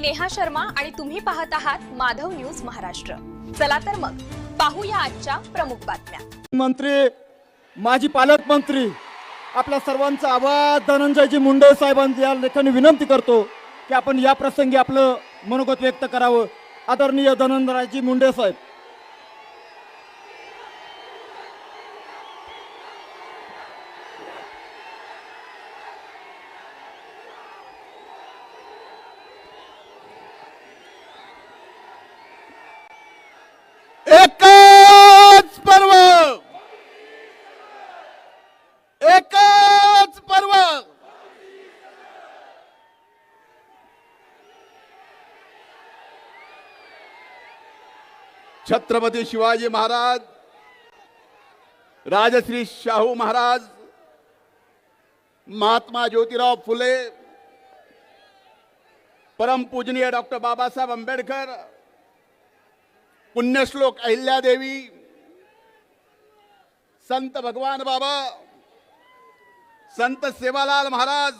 मी नेहा शर्मा आणि तुम्ही पाहत आहात माधव न्यूज महाराष्ट्र. चला तर मग पाहूया आजच्या प्रमुख बातम्या. मंत्री माजी पालकमंत्री आपल्या सर्वांचा आवाज धनंजयजी मुंडे साहेबांची या लेखाने विनंती करतो की आपण या प्रसंगी आपलं मनोगत व्यक्त करावं. आदरणीय धनंजयजी मुंडे साहेब एकच पर्व एकच पर्व छत्रपती शिवाजी महाराज राजश्री शाहू महाराज महात्मा ज्योतिराव फुले परमपूजनीय डॉक्टर बाबासाहेब आंबेडकर पुण्यश्लोक अहिल्यादेवी संत भगवान बाबा संत सेवालाल महाराज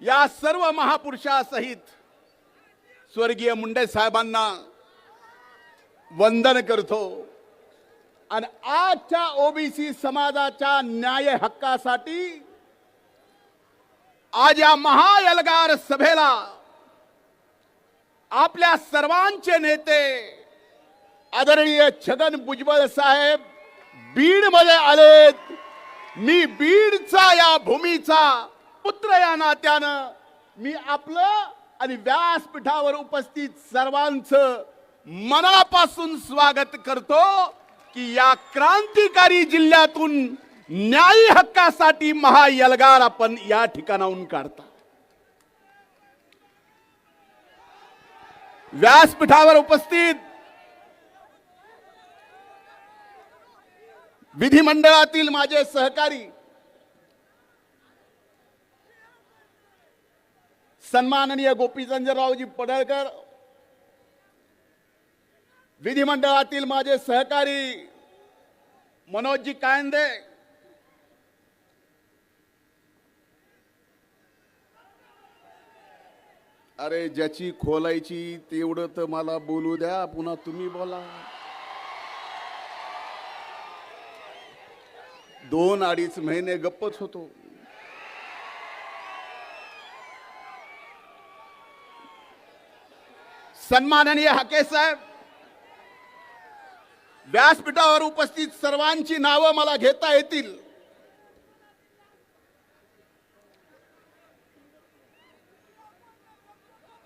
या सर्व महापुरुषासहित स्वर्गीय मुंडे साहेबांना वंदन करतो. आणि आजच्या ओबीसी समाजाच्या न्याय हक्कासाठी आज या महायलगार सभेला आपल्या सर्वांचे नेते आदरणीय छगन भुजबळ साहेब बीडमध्ये आलेत. मी बीडचा या भूमीचा पुत्र या नात्यानं मी आपलं आणि व्यासपीठावर उपस्थित सर्वांचं मनापासून स्वागत करतो की या क्रांतिकारी जिल्ह्यातून न्याय हक्कासाठी महायलगार आपण या ठिकाणाहून काढता. व्यासपीठावर उपस्थित विधिमंडळातील माझे सहकारी सन्माननीय गोपीचंद्ररावजी पडळकर विधिमंडळातील माझे सहकारी मनोजजी कायंदे अरे ज्याची खोलायची तेवढं तर मला बोलू द्या पुन्हा तुम्ही बोला. दोन अडीच महिने गप्पच होतो. सन्माननीय हाके साहेब व्यासपीठावर उपस्थित सर्वांची नावं मला घेता येतील.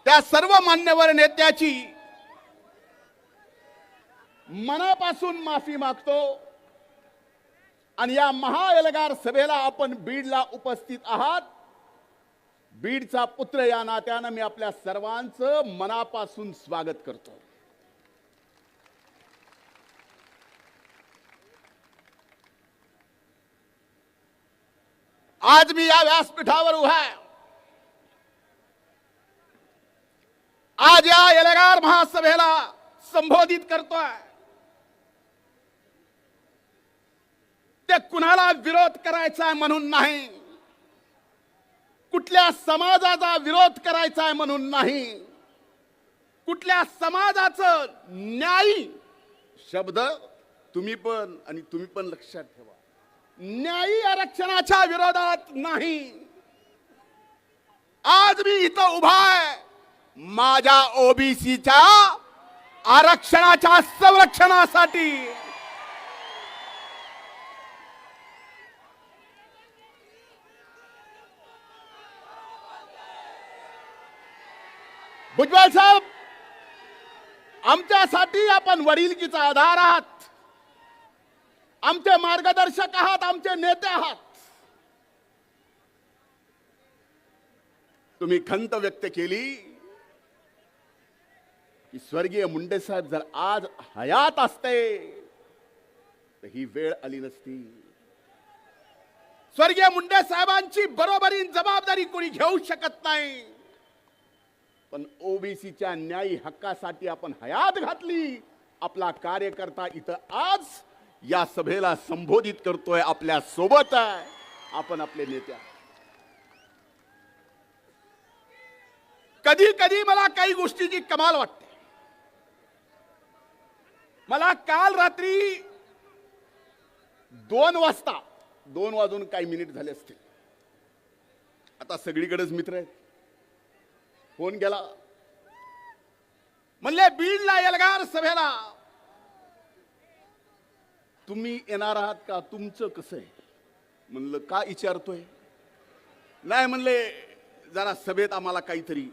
त्या सर्व मान्यवर नेत्याची मनापासून माफी मागतो आणि या महाएलगार सभेला आपण बीडला उपस्थित आहात. बीडचा पुत्र या नात्यानं मी आपल्या सर्वांचं मनापासून स्वागत करतो. आज मी या व्यासपीठावर उभा आहे. आज या एलेगार महासभेला संबोधित करतोय. ते कुणाला विरोध करायचा आहे म्हणून नाही. कुठल्या समाजाचा विरोध करायचा आहे म्हणून नाही. कुठल्या समाजाचं न्यायी शब्द तुम्ही पण आणि तुम्ही पण लक्षात ठेवा. न्यायी आरक्षणाच्या विरोधात नाही. आज मी इथं उभा आहे. माझ्या ओबीसीच्या आरक्षणाच्या संरक्षणासाठी. भुजबळ साहेब आमच्यासाठी आपण वडिलकीचा आधार आहात. आमचे मार्गदर्शक आहात आमचे नेते आहात. तुम्ही खंत व्यक्त केली की स्वर्गीय मुंडे साहेब जर आज हयात असते तर ही वेळ आली नसती. स्वर्गीय मुंडे साहेबांची बरोबरी जबाबदारी कोणी घेऊ शकत नाही. पण ओबीसीच्या न्यायी हक्कासाठी आपण हयात घातली. आपला कार्यकर्ता इथं आज या सभेला संबोधित करतोय आपल्यासोबत आहे. आपण आपले नेत्या. कधी कधी मला काही गोष्टीची कमाल वाटते. मला काल रात्री दोन वाजता दोन वाजून काही मिनिट झाले असतील. आता सगळीकडेच मित्र आहेत. फोन गेला. म्हणले बीडला एल्गार सभेला तुम्ही येणार आहात का? तुमचं कसं आहे? म्हणलं का विचारतोय? नाही म्हणले जरा सभेत आम्हाला काहीतरी.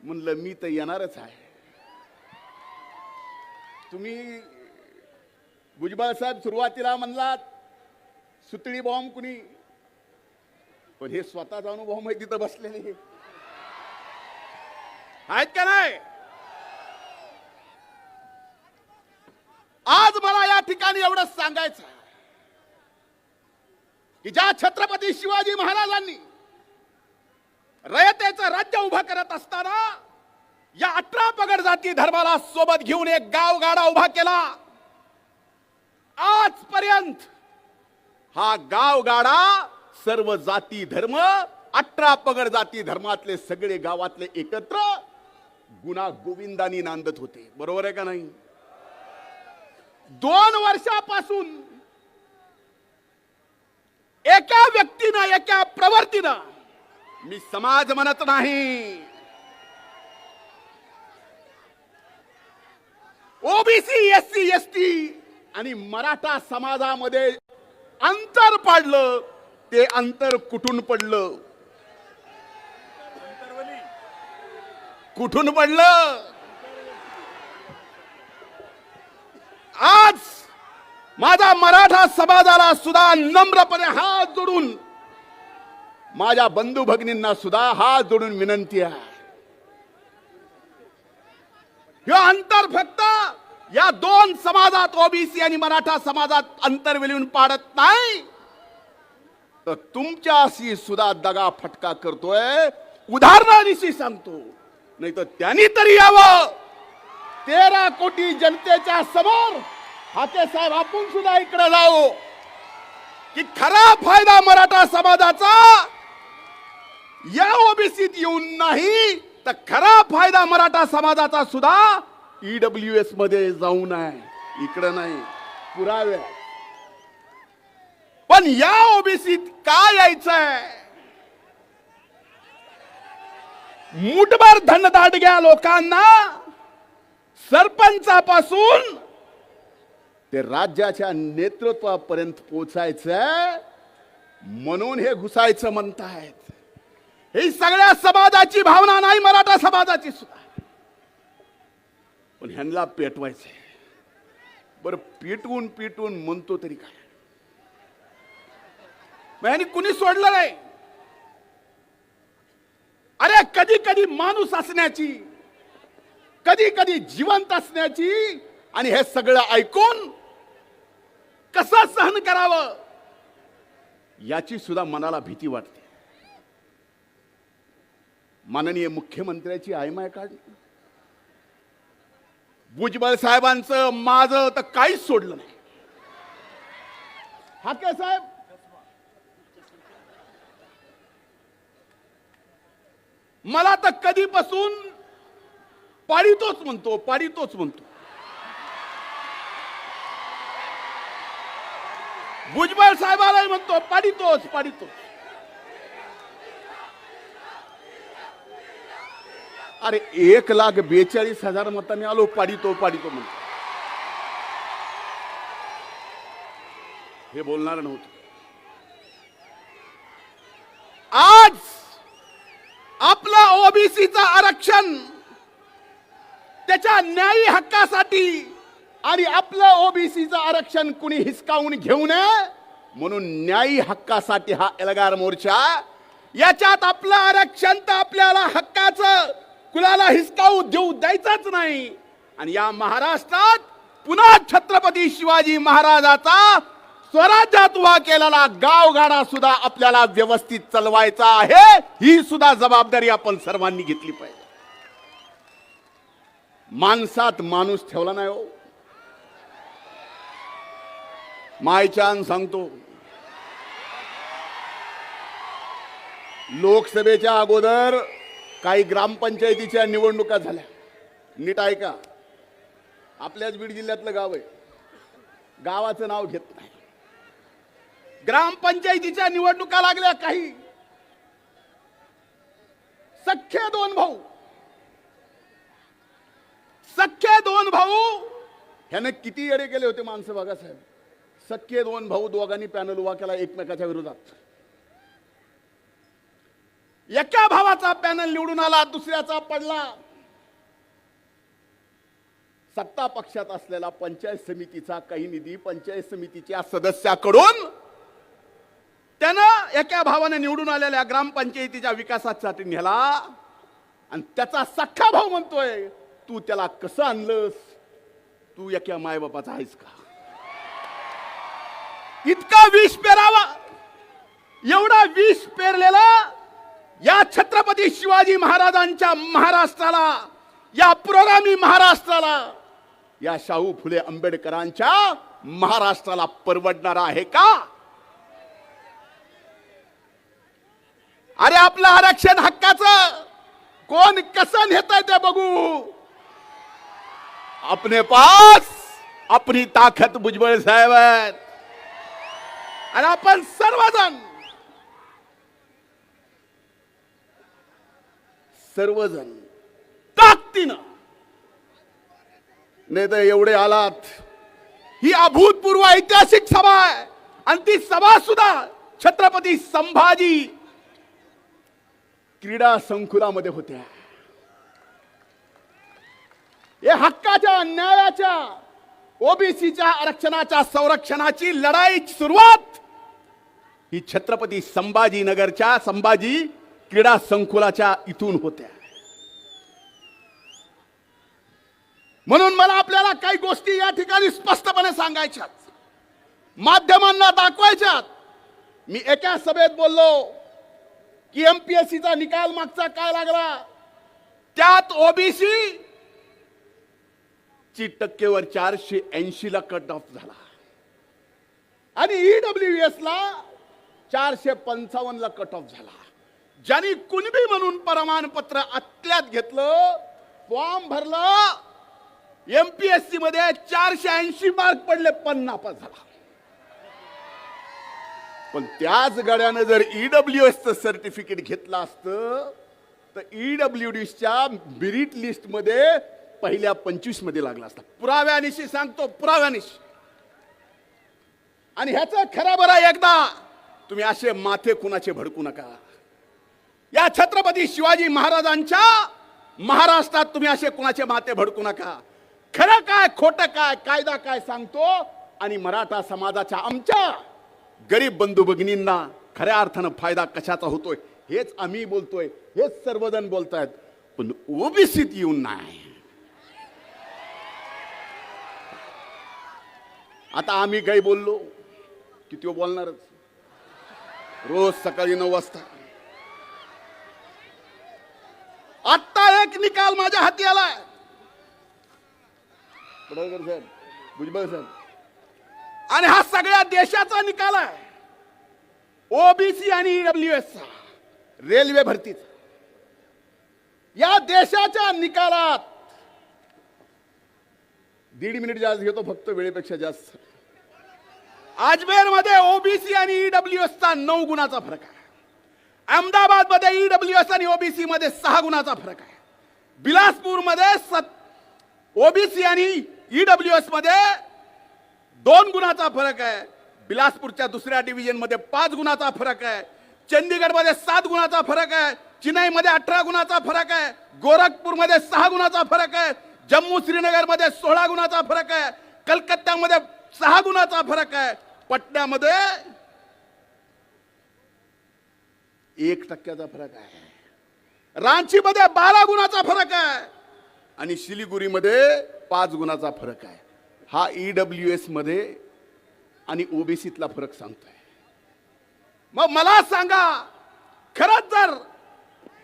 म्हणलं मी तर येणारच आहे. तुम्ही भुजबळ साहेब सुरुवातीला म्हणलात सुतळी बॉम्ब कुणी? पण हे स्वतःचा अनुभव माहिती तिथं बसलेले आहेत का नाही? आज मला या ठिकाणी एवढंच सांगायचं की ज्या छत्रपती शिवाजी महाराजांनी रयतेचं राज्य उभं करत असताना या अठरा पगड जाती धर्माला सोबत घेऊन एक गाव गाडा उभा केला. आजपर्यंत हा गाव गाडा सर्व जाती धर्म अठरा पगड जाती धर्मातले सगळे गावातले एकत्र गुणा गोविंदानी नांदत होते. बरोबर आहे का नाही? दोन वर्षापासून एका व्यक्तीनं एका प्रवर्तीनं मी समाज म्हणत नाही. OBC S C S T आणि मराठा समाजामध्ये अंतर पाडलं ते अंतर कुठून पडलं? कुठून पडलं? आज माझा मराठा समाजाला सुद्धा नम्रपणे हात जोडून माझ्या बंधू भगिनींना सुद्धा हात जोडून विनंती आहे. हे अंतर फक्त या दोन समाजात ओबीसी आणि मराठा समाजात अंतर विलवून पाडत नाही. तर तुमच्याशी सुद्धा दगा फटका करतोय. उदाहरणानिशी सांगतो. नाही तर त्यांनी तरी यावं. तेरा कोटी जनतेच्या समोर हाके साहेब आपण सुद्धा इकडे जाऊ. की खरा फायदा मराठा समाजाचा या ओबीसीत येऊन नाही तर खरा फायदा मराठा समाजाचा सुद्धा ईडब्ल्यू एसमध्ये जाऊन आहे इकडं नाही पुरावे पण या ओबीसीत का यायचंय? मुठभर धनदाटग्या लोकांना. सरपंचापासून ते राज्याच्या नेतृत्वापर्यंत पोचायचं म्हणून हे घुसायचं म्हणतायत. ही सगळ्या समाजाची भावना नाही मराठा समाजाची सुद्धा. पण ह्यांना पेटवायचंय. बरं पिटवून पिटवून म्हणतो तरी काय? ह्यांनी कुणी सोडलं नाही? अरे कधी कधी माणूस असण्याची कधी कधी जिवंत असण्याची आणि हे सगळं ऐकून कसं सहन करावं याची सुद्धा मनाला भीती वाटते. माननीय मुख्यमंत्र्याची आयमाय काढली. भुजबळ साहेबांचं माझं तर काहीच सोडलं नाही. हाके साहेब? मला तर कधीपासून पाडितोच म्हणतो पाडितोच म्हणतो. भुजबळ साहेबालाही म्हणतो पाडितोच पाडितोच अरे एक लाख बेचाळीस हजार मतांनी आलो पाडितो पाडितो म्हणतो. हे बोलणार नव्हतं. आज आपला ओबीसीचा आरक्षण त्याच्या न्यायी हक्कासाठी आणि आपलं ओबीसीचं आरक्षण कुणी हिसकावून घेऊ नये म्हणून न्यायी हक्कासाठी हा एल्गार मोर्चा याच्यात आपलं आरक्षण तर आपल्याला हक्काचं कुणाला हिसकावू देऊ द्यायचंच नाही. आणि या महाराष्ट्रात पुन्हा छत्रपती शिवाजी महाराजाचा स्वराज्यात उभा केलेला गावगाडा सुद्धा आपल्याला व्यवस्थित चालवायचा आहे ही सुद्धा जबाबदारी आपण सर्वांनी घेतली पाहिजे. माणसात माणूस ठेवला नाही हो. मायचान सांगतो. लोकसभेच्या अगोदर काही ग्रामपंचायतीच्या निवडणुका झाल्या. नीट ऐका. आपल्याच बीड जिल्ह्यातलं गाव आहे. गावाचं नाव घेत नाही. ग्रामपंचायतीच्या निवडणुका लागल्या काही. सख्खे दोन भाऊ. सख्खे दोन भाऊ. ह्यानं किती येडे केले होते माणसं बघा साहेब. सख्खे दोन भाऊ दोघांनी पॅनल उभा केला एकमेकाच्या विरोधात. एका भावाचा पॅनल निवडून आला दुसऱ्याचा पडला. सत्ता पक्षात असलेला पंचायत समितीचा काही निधी पंचायत समितीच्या सदस्याकडून त्यानं एका भावाने निवडून आलेल्या ग्रामपंचायतीच्या विकासासाठी नेला. आणि त्याचा सख्खा भाऊ म्हणतोय. तू त्याला कसं आणलंस? तू एका मायबापाचा आहेस का? इतका विष पेरावा. एवढा विष पेरलेला या छत्रपती शिवाजी महाराजांच्या महाराष्ट्राला या पुरोगामी महाराष्ट्राला या शाहू फुले आंबेडकरांच्या महाराष्ट्राला परवडणार आहे का? अरे आपलं आरक्षण हक्काचं. कोण कसं नेत ते बघू. अपने पास अपनी ताकद भुजबळ साहेब आहेत आणि आपण सर्वजण सर्वजण ताकदीनं नाही तर एवढे आलात ही अभूतपूर्व ऐतिहासिक सभा आहे आणि ती सभा सुद्धा छत्रपती संभाजी क्रीडा संकुलामध्ये होत्या हे हक्काच्या न्यायाच्या ओबीसीच्या आरक्षणाच्या संरक्षणाची लढाई सुरुवात ही छत्रपती संभाजीनगरच्या संभाजी क्रीडा संकुलाच्या इथून होत्या म्हणून मला आपल्याला काही गोष्टी या ठिकाणी स्पष्टपणे सांगायच्यात. माध्यमांना दाखवायच्यात. मी एका सभेत बोललो की एमपीएससीचा निकाल मागचा काय लागला? त्यात ओबीसी ची टक्केवर चारशे ऐंशी ला कट ऑफ झाला. आणि ईडब्ल्यू एस ला चारशे पंचावन्न ला कट ऑफ झाला. ज्यांनी कुणबी म्हणून प्रमाणपत्र आतल्यात घेतलं फॉर्म भरला एमपीएससी मध्ये चारशे ऐंशी मार्क पडले पण नापास झाला. पण त्याच गड्यानं जर ईडब्ल्यू एसचं सर्टिफिकेट घेतलं असतं तर ईडब्ल्यू च्या मेरिट लिस्टमध्ये पहिल्या पंचवीसमध्ये लागला असता. पुराव्यानिशी सांगतो पुराव्यानिशी. आणि ह्याचं खरं बरं एकदा तुम्ही असे माथे कुणाचे भडकू नका. या छत्रपती शिवाजी महाराजांच्या महाराष्ट्रात तुम्ही असे कुणाचे माथे भडकू नका. खरं काय खोटं काय कायदा काय सांगतो आणि मराठा समाजाच्या आमच्या गरीब बंधू भगिनींना खऱ्या अर्थानं फायदा कशाचा होतोय हेच आम्ही बोलतोय हेच सर्वजण बोलतायत. पण ओबीसीत येऊन नाही. आता आम्ही काही बोललो किती बोलणारच. रोज सकाळी नऊ वाजता. आत्ता एक निकाल माझ्या हाती आलाय. पडळकर साहेब भुजबळ साहेब. आणि हा सगळ्या देशाचा निकाल आहे. ओबीसी आणि ईडब्ल्यू एस रेल्वे भरतीचा. या देशाच्या निकालात दीड मिनिट जास्त घेतो फक्त वेळेपेक्षा जास्त. अजमेरमध्ये ओबीसी आणि ईडब्ल्यू एस नऊ गुणाचा फरक आहे. अहमदाबादमध्ये ईडब्ल्यू एस आणि ओबीसी मध्ये सहा गुणाचा फरक आहे. बिलासपूरमध्ये सत ओबीसी आणि ईडब्ल्यू एसमध्ये दोन गुणाचा फरक आहे. बिलासपूरच्या दुसऱ्या डिव्हिजनमध्ये पाच गुणाचा फरक आहे. चंदीगडमध्ये सात गुणाचा फरक आहे. चिनाई मध्ये अठरा गुणाचा फरक आहे. गोरखपूरमध्ये सहा गुणाचा फरक आहे. जम्मू श्रीनगरमध्ये सोळा गुणाचा फरक आहे. कलकत्त्यामध्ये सहा गुणाचा फरक आहे. पटण्यामध्ये एक टक्क्याचा फरक आहे. रांचीमध्ये बारा गुणाचा फरक आहे. आणि शिलिगुरीमध्ये पाच गुणाचा फरक आहे. हा ईडब्ल्यू एसमध्ये आणि ओबीसीतला फरक सांगतोय. मग मला सांगा खरंच जर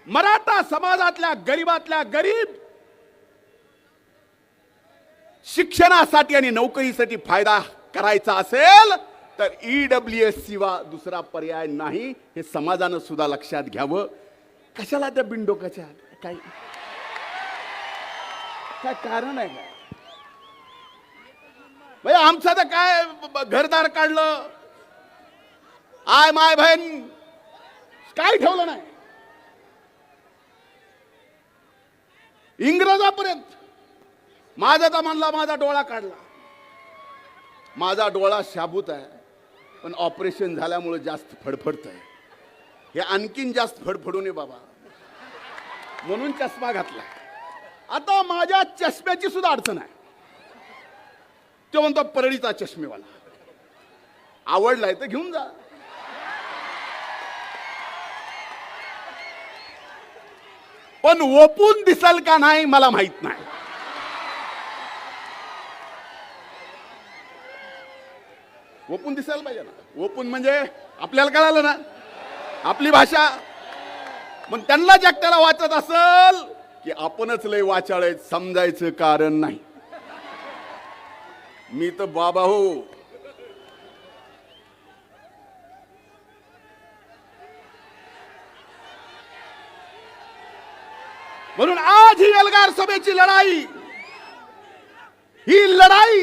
मराठा समाजातल्या गरीबातल्या गरीब शिक्षणासाठी आणि नोकरीसाठी फायदा करायचा असेल तर ईडब्ल्यू एस शिवा दुसरा पर्याय नाही. हे समाजानं सुद्धा लक्षात घ्यावं. कशाला त्या बिंडोकाच्या काय? काय कारण आहे काय? म्हणजे आमचं तर काय घरदार काढलं? आय माय बहीण काय ठेवलं नाही? इंग्रजापर्यंत. माझा तर म्हणला माझा डोळा काढला? माझा डोळा शाबूत आहे पण ऑपरेशन झाल्यामुळे जास्त फडफडत आहे हे आणखीन जास्त फडफडू नये बाबा. म्हणून चष्मा घातला आता माझ्या चष्म्याची सुद्धा अडचण आहे. तो म्हणतो परळीचा चष्मेवाला. आवडलाय तर घेऊन जा. पण ओपून दिसल का नाही मला माहीत नाही. ओपून दिसायला पाहिजे ना. ओपून म्हणजे आपल्याला कळालं ना. आपली भाषा. मग त्यांना जगताला वाचत असल की आपणच लय वाचाळ समजायचं कारण नाही. मी तर बाबा हो. म्हणून आज ही एल्गार सभेची लढाई ही लढाई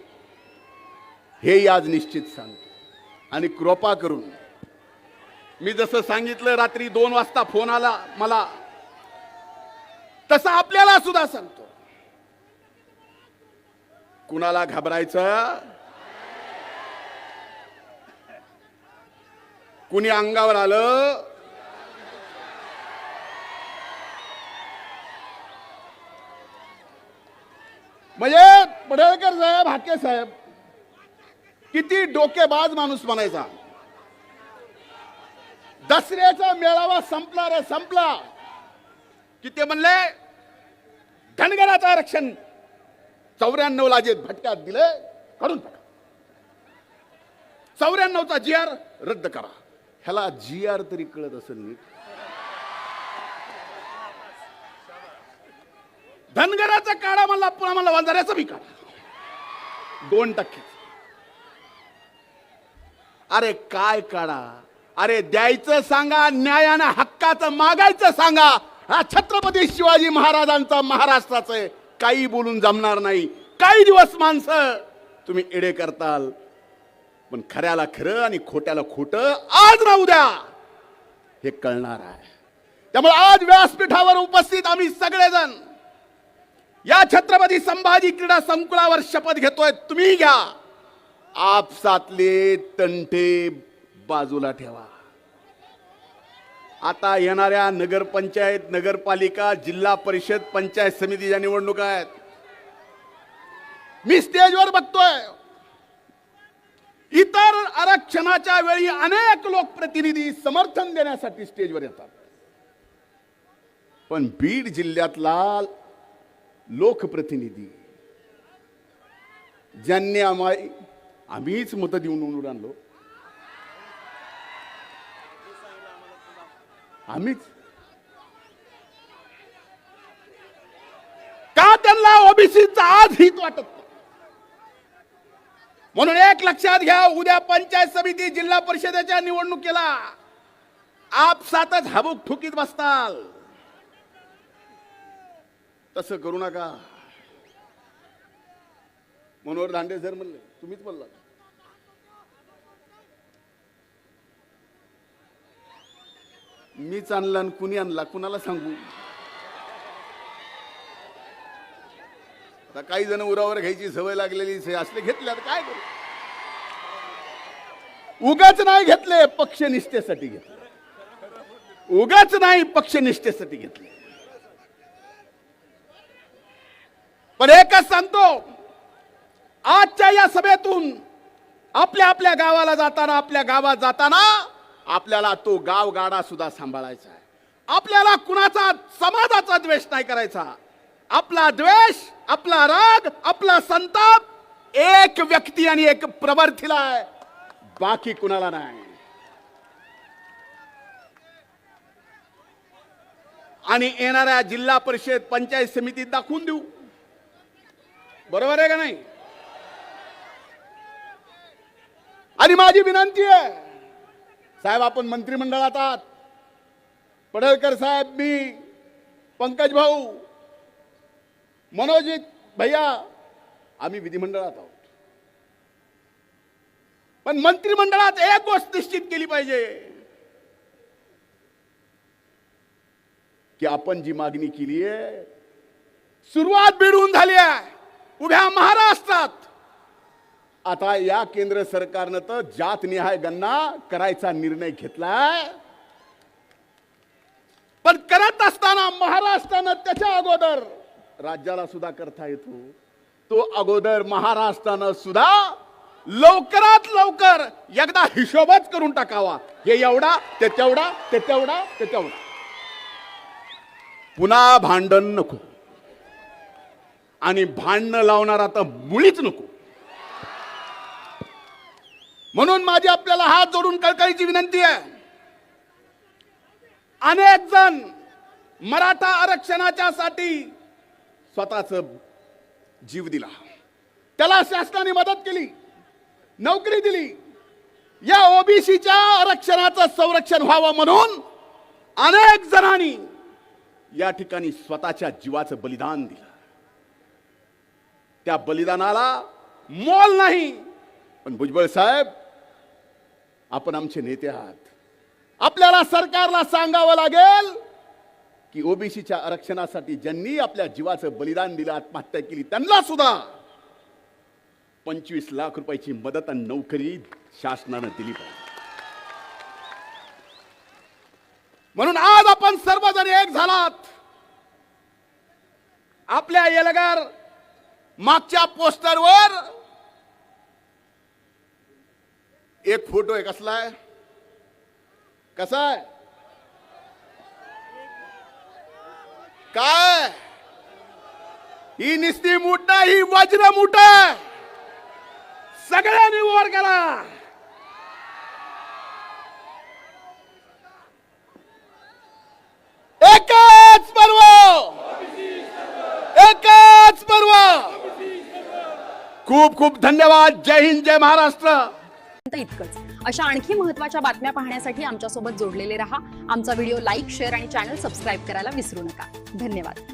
हे आज निश्चित सांगतो. आणि कृपा करून मी जसं सांगितलं रात्री दोन वाजता फोन आला मला तसं आपल्याला सुद्धा सांगतो. कुणाला घाबरायचं? कुणी अंगावर आलं? म्हणजे पडळकर साहेब हाके साहेब किती डोकेबाज माणूस म्हणायचा. दसऱ्याचा मेळावा संपला रे संपला. कि ते म्हणले धनगराचं आरक्षण चौऱ्याण्णव ला जे भटक्यात दिले काढून टाका. चौऱ्याण्णवचा जी आर रद्द करा. ह्याला जी आर तरी कळत असेल नीट. धनगराचा काढा म्हणला पुन्हा म्हणला वंजाऱ्याचा बी काढा. दोन टक्के. अरे काय काढा? अरे द्यायचं सांगा न्यायानं हक्काचं मागायचं सांगा. हा छत्रपती शिवाजी महाराजांचा महाराष्ट्राचं आहे. काही बोलून जमणार नाही. काही दिवस माणसं. तुम्ही एडे करताल. पण खऱ्याला खरं आणि खोट्याला खोटं आज ना उद्या हे कळणार आहे. त्यामुळे आज व्यासपीठावर उपस्थित आम्ही सगळेजण या छत्रपती संभाजी क्रीडा संकुलावर शपथ घेतोय. तुम्ही घ्या. आपसातले तंटे बाजूला ठेवा. आता येणाऱ्या नगरपंचायत नगरपालिका जिल्हा परिषद पंचायत समितीच्या निवडणुका आहेत मी स्टेजवर बघतोय. इतर आरक्षणाच्या वेळी अनेक लोकप्रतिनिधी समर्थन देण्यासाठी स्टेजवर येतात. पण बीड जिल्ह्यातला लोकप्रतिनिधी ज्यांनी आम्हाला आम्हीच मतं देऊन निवडून आणलो. आम्हीच. का त्यांना ओबीसीचा आज हित वाटत म्हणून एक लक्षात घ्या उद्या पंचायत समिती जिल्हा परिषदेच्या निवडणुकीला आपसातच हबूक ठुकीत बसताल. तसं करू नका. मनोहर दांडे सर म्हणले तुम्हीच म्हणला मीच आणला आणि कुणी आणला? कुणाला सांगू? आता काही जण उरावर घ्यायची सवय लागलेली आहे, असले घेतले आता काय करू? उगाच नाही घेतले पक्षनिष्ठेसाठी घेतले. उगाच नाही पक्षनिष्ठेसाठी घेतले. पण एकच सांगतो आजच्या या सभेतून आपल्या आपल्या गावाला जाताना आपल्या गावात जाताना आपल्याला तो गाव गाडा सुद्धा सांभाळायचा आहे. आपल्याला कुणाचा समाजाचा द्वेष नाही करायचा. आपला द्वेष आपला राग आपला संताप एक व्यक्ती आणि एक प्रवर्तीला आहे. बाकी कुणाला नाही. आणि येणाऱ्या जिल्हा परिषद पंचायत समितीत दाखवून देऊ. बरोबर आहे का नाही? आणि माझी विनंती आहे साहेब आपण मंत्रिमंडळात आहात. पडळकर साहेब मी पंकज भाऊ मनोजित भैया आम्ही विधिमंडळात आहोत. पण मंत्रिमंडळात एक गोष्ट निश्चित केली पाहिजे की आपण जी मागणी केली आहे सुरुवात बिडून झाली आहे. उभ्या महाराष्ट्रात आता या केंद्र सरकारनं तर जातनिहाय गणना करायचा निर्णय घेतलाय. पण करत असताना महाराष्ट्रानं त्याच्या अगोदर राज्याला सुद्धा करता येतो. तो अगोदर महाराष्ट्रानं सुद्धा लवकरात लवकर एकदा हिशोबच करून टाकावा. हे एवढा ते तेवढा ते तेवढा ते तेवढा. पुन्हा भांडण नको. आणि भांडणं लावणारा तर मुळीच नको. म्हणून माझी आपल्याला हात जोडून कळकळीची विनंती आहे. अनेक जण मराठा आरक्षणाच्या साठी स्वतःच जीव दिला. त्याला शासनाने मदत केली नोकरी दिली. या ओबीसीच्या आरक्षणाचं संरक्षण व्हावं म्हणून अनेक जणांनी या ठिकाणी स्वतःच्या जीवाचं बलिदान दिलं. त्या बलिदानाला मोल नाही पण भुजबळ साहेब आपण आमचे नेते आहात. आपल्याला सरकारला सांगावं लागेल की ओबीसीच्या आरक्षणासाठी ज्यांनी आपल्या जीवाचं बलिदान दिलं आत्महत्या केली त्यांना सुद्धा पंचवीस लाख रुपयाची मदत आणि नोकरी शासनानं दिली पाहिजे. म्हणून आज आपण सर्वजण एक झालात. आपल्या येलगार मागच्या पोस्टरवर एक फोटो आहे कसला आहे? कसा आहे? काय? ही निस्ती मूठ ही वज्र मूठ सगळ्यांनी वर करा एकच पर्व! एकच पर्व! खूप खूप धन्यवाद. जय हिंद जय महाराष्ट्र. आतापर्यंत इतकंच. अशा आणखी महत्त्वाच्या बातम्या पाहण्यासाठी आमच्यासोबत जोडलेले रहा. आमचा व्हिडिओ लाईक शेअर आणि चॅनल सबस्क्राईब करायला विसरू नका. धन्यवाद.